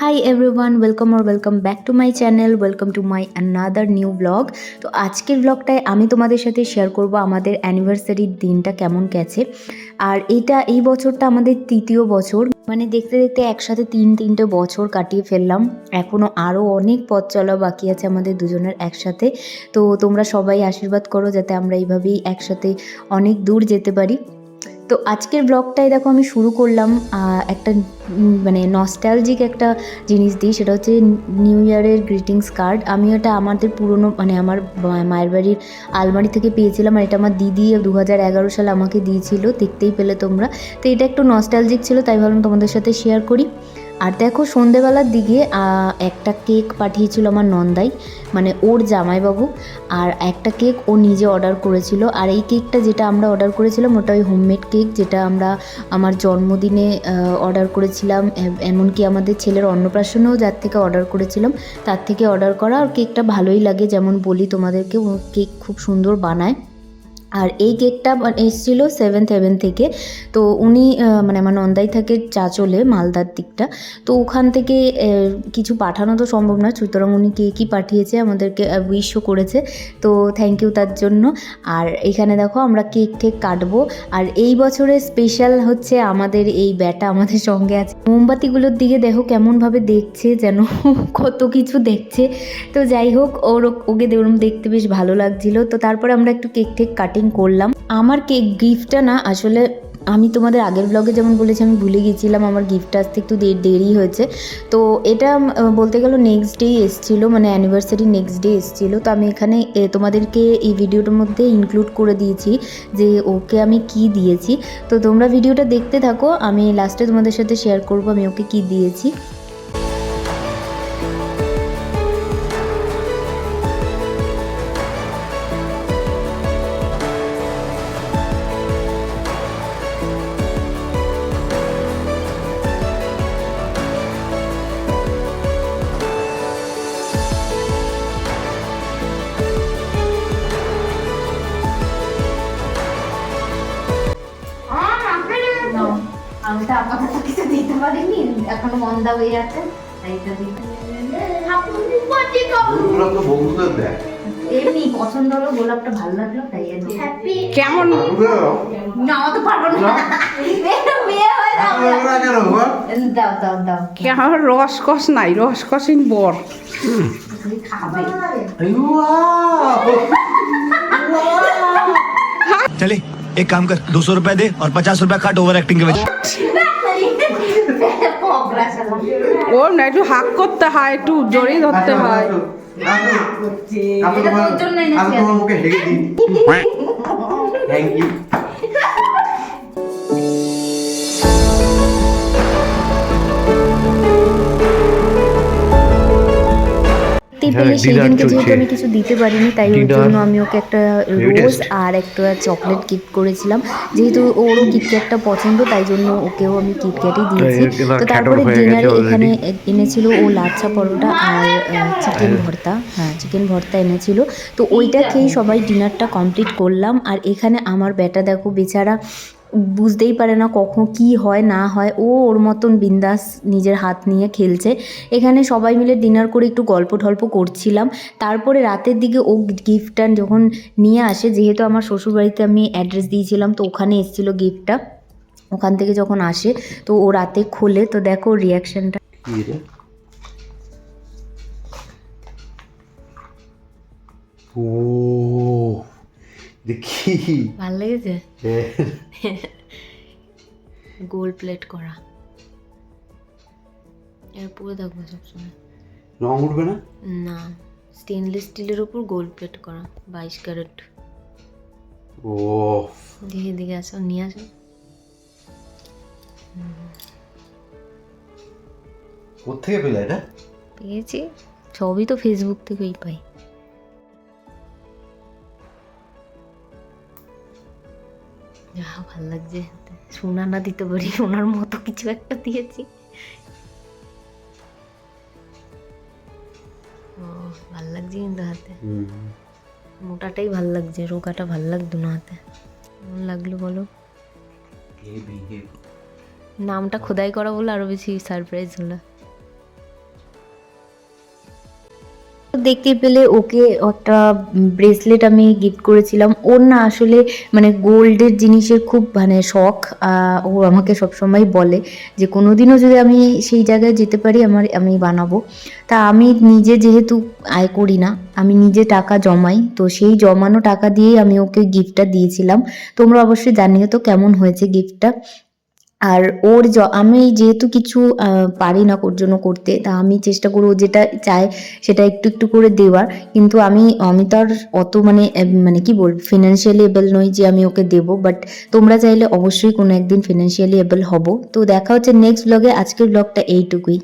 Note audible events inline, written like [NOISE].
High everyone welcome R welcome back to my channel welcome to my another new blog তো আজকের ব্লগটায় আমি তোমাদের সাথে শেয়ার করব আমাদের অ্যানিভার্সারির দিনটা কেমন গেছে। আর এটা এই বছরটা আমাদের তৃতীয় বছর। মানে দেখতে দেখতে একসাথে তিন তিনটে বছর কাটিয়ে ফেললাম। এখনও আরও অনেক পথ চলা বাকি আছে আমাদের দুজনের একসাথে। তো তোমরা সবাই আশীর্বাদ করো যাতে আমরা এইভাবেই একসাথে অনেক দূর যেতে পারি। তো আজকের ব্লগটাই দেখো আমি শুরু করলাম একটা মানে নস্ট্যালজিক একটা জিনিস দিই, সেটা হচ্ছে নিউ ইয়ারের গ্রিটিংস কার্ড আমি ওটা আমাদের পুরনো মানে আমার মায়ের বাড়ির আলমারি থেকে পেয়েছিলাম, আর এটা আমার দিদি দু হাজার এগারো সালে আমাকে দিয়েছিল, দেখতেই পেলে তোমরা। তো এটা একটু নস্ট্যালজিক ছিল, তাই ভাবলাম তোমাদের সাথে শেয়ার করি। আর দেখো সন্ধেবেলার দিকে একটা কেক পাঠিয়েছিল আমার নন্দাই মানে ওর জামাইবাবু, আর একটা কেক ও নিজে অর্ডার করেছিল। আর এই কেকটা যেটা আমরা অর্ডার করেছিলাম, ওটা ওই হোমমেড কেক যেটা আমরা আমার জন্মদিনে অর্ডার করেছিলাম। এমনকি আমাদের ছেলের অন্নপ্রাশনেও যার থেকে অর্ডার করেছিলাম, তার থেকে অর্ডার করা। আর কেকটা ভালোই লাগে, যেমন বলি তোমাদেরকে ও কেক খুব সুন্দর বানায়। আর এই কেকটা বা- এসেছিল সেভেন্থ হেভেন থেকে। তো উনি মানে আমার নন্দাই থাকে চাচলে মালদার দিকটা। তো ওখান থেকে কিছু পাঠানো তো সম্ভব না সুতরাং উনি কেকই পাঠিয়েছে, আমাদেরকে উইশও করেছে। তো থ্যাংক ইউ তার জন্য। আর এখানে দেখো আমরা কেক ঠেক কাটবো। আর এই বছরের স্পেশাল হচ্ছে আমাদের এই ব্যাটা আমাদের সঙ্গে আছে। মোমবাতিগুলোর দিকে দেখো কেমনভাবে দেখছে, যেন [LAUGHS] কত কিছু দেখছে। তো যাই হোক ওর ওকে দেখতে বেশ ভালো লাগছিল। তো তারপরে আমরা একটু কেক ঠেক কাটিং করলাম। আমার কেক গিফটটা না, আসলে আমি তোমাদের আগের ব্লগে যেমন বলেছি, আমি ভুলে গেছিলাম আমার গিফটটা আসতে একটু দেরি হয়েছে। তো এটা বলতে গেল নেক্সট ডে এসেছিল মানে অ্যানিভার্সারি নেক্সট ডে এসেছিল। তো আমি এখানে তোমাদেরকে এই ভিডিওটার মধ্যে ইনক্লুড করে দিয়েছি যে ওকে আমি কি দিয়েছি। তো তোমরা ভিডিওটা দেখতে থাকো, আমি লাস্টে তোমাদের সাথে শেয়ার করব আমি ওকে কি দিয়েছি। তো আপাতত কিছু দিতে পারিনি এখনও মন্দা হয়ে আছে। দিতে বন্ধুদের দেয়। এমনি পছন্দ হলো গোলাপটা ভালো লাগল তাই কেমন? না অত পারব না। মেয়ে- মেয়ে হয়ে দাও ওরা কেন বল? দাও দাও দাও। কেমন রসকস নাই রসকসিন বর। খাবে। चले [LAUGHS] एक काम कर दो सौ रुपए दे और पचास रुपए काट ओवर एक्टिंग के वजह পকড়া চালা ও না একটু হাক করতে হয় একটু জড়িয়ে ধরতে হয় আমি এটা তোমার তোর জন্য এনেছি আমি তোমার মুখে হেগে দিই থ্যাংক ইউ [LAUGHS] পেলে সেই দিনকে যেহেতু আমি কিছু দিতে পারিনি তাই ওর জন্য আমি ওকে একটা রোজ আর একটা চকলেট গিফট করেছিলাম। যেহেতু ওরও কিটক্যাটটা পছন্দ তাই জন্য ওকেও আমি কিটক্যাটই দিয়েছি। তো তারপরে হয়ে ডিনারে এখানে এনেছিল ও লাচ্ছা পরোটা আর চিকেন ভর্তা। হ্যাঁ চিকেন ভর্তা এনেছিল। তো ওইটা খেয়েই সবাই ডিনারটা কমপ্লিট করলাম। আর এখানে আমার বেটা দেখো বেচারা বুঝতেই পারে না কখন কি হয়, না হয়। ও ওর মতন বিন্দাস নিজের হাত নিয়ে খেলছে। এখানে সবাই মিলে ডিনার করে একটু গল্প টল্প করছিলাম। তারপরে রাতের দিকে ও গিফটটা যখন নিয়ে আসে, যেহেতু আমার শ্বশুরবাড়িতে আমি অ্যাড্রেস দিয়েছিলাম, তো ওখানে এসেছিল গিফটটা ওখান থেকে যখন আসে, তো ও রাতে খোলে। তো দেখো রিয়াকশনটা কি ও দেখি ভালো লেগেছে হ্যাঁ। গোল প্লেট করা। এর পুরো দেখব সবসময়। রং উঠবে না? না স্টেনলেস স্টিলের উপর গোল্ড প্লেট করা বাইশ ক্যারেট। ও দেখে দিকে আসো নিয়ে আসো। কোথেকে পেলে এটা? পেয়েছি। সবই তো ফেসবুক থেকেই পাই। যা ভালো লাগছে। সোনা না দিতে পারি ওনার মতো কিছু একটা দিয়েছি। ও ভালো লাগছে কিন্তু হাতে। মোটাটাই ভালো লাগছে রোগাটা ভালো লাগতো না হাতে। কেমন লাগল বলো? নামটা খোদাই করা বলে আরও বেশি সারপ্রাইজ হলো। দেখতেই পেলে ওকে একটা ব্রেসলেট আমি গিফট করেছিলাম। ওর না আসলে মানে গোল্ডের জিনিসের খুব মানে শখ ও আমাকে সবসময় বলে যে কোনোদিনও যদি আমি সেই জায়গায় যেতে পারি আমার, আমি বানাবো। তা আমি নিজে যেহেতু আয় করি না, আমি নিজে টাকা জমাই, তো সেই জমানো টাকা দিয়েই আমি ওকে গিফটটা দিয়েছিলাম। তোমরা অবশ্যই জানিও তো কেমন হয়েছে গিফটটা আর ওর আমি যেহেতু কিছু পারি না ওর জন্য করতে, তা আমি চেষ্টা করব যেটা চায় সেটা একটু একটু করে দেওয়ার। কিন্তু আমি আমি তার অত মানে মানে কি বল ফিনান্সিয়ালি এবেল নই যে আমি ওকে দেব বাট তোমরা চাইলে অবশ্যই কোনো একদিন ফিনান্সিয়ালি এবেল হব। তো দেখা হচ্ছে নেক্সট ব্লগে আজকের ব্লগটা এইটুকুই।